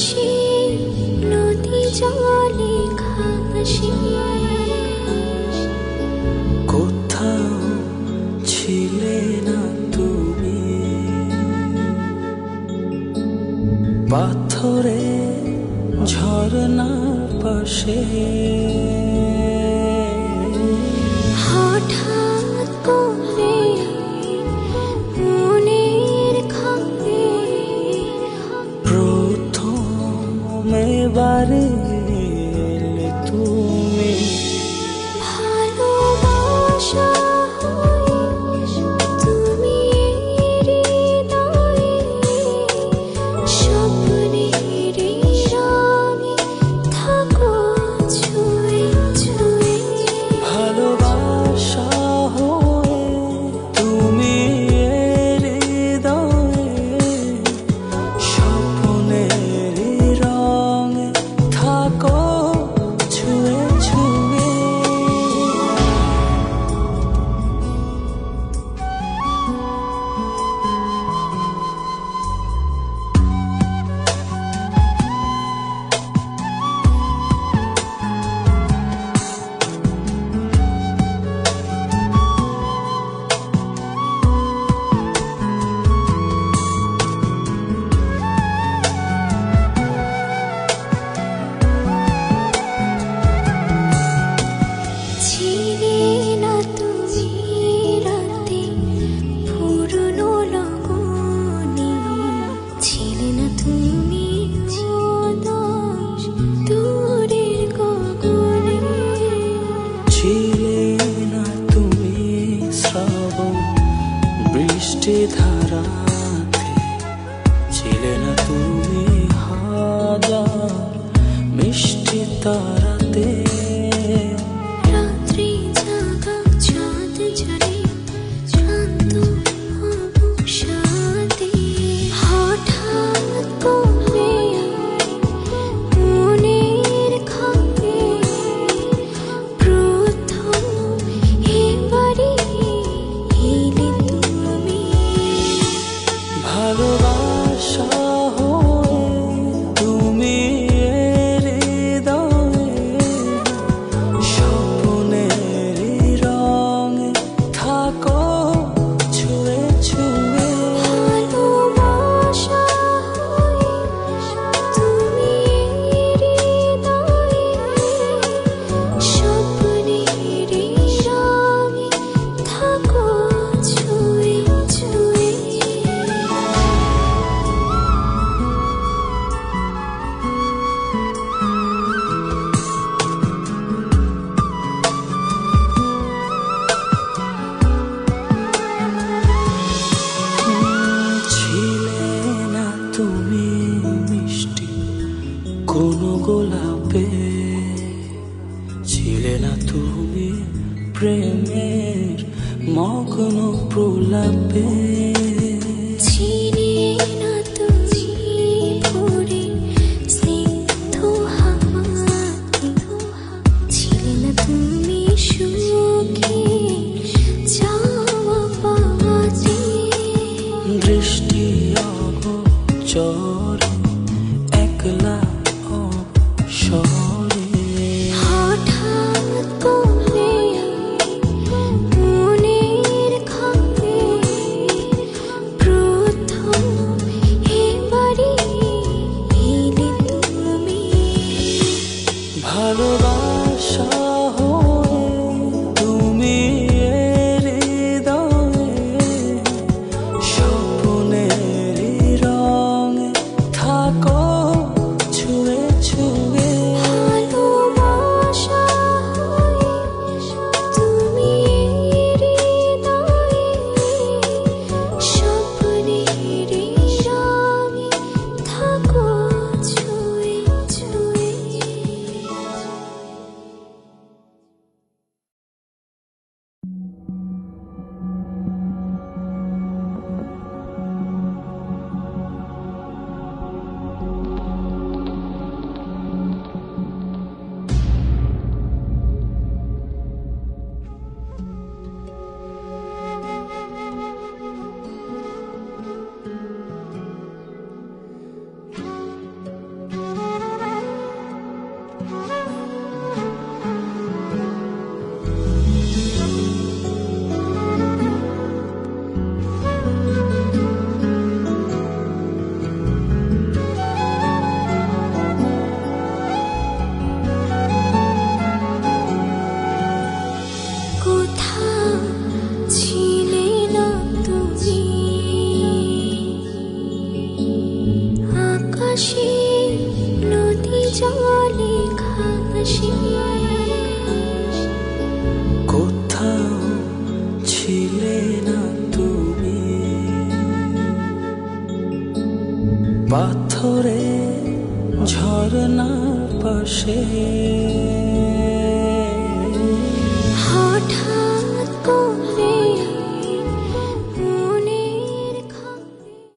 হাসি নদী জলে খাসি কোথাও ছিলে না তুমি। পাথরে ঝরনার পাশে। বৃষ্টি ধারাতে। ছিলে না তুমি হাজার মিষ্টি তারা। মগ্ন প্রলাপে। 好了吧。ছিলে না তুমি। পাথরে ঝরনার পাশে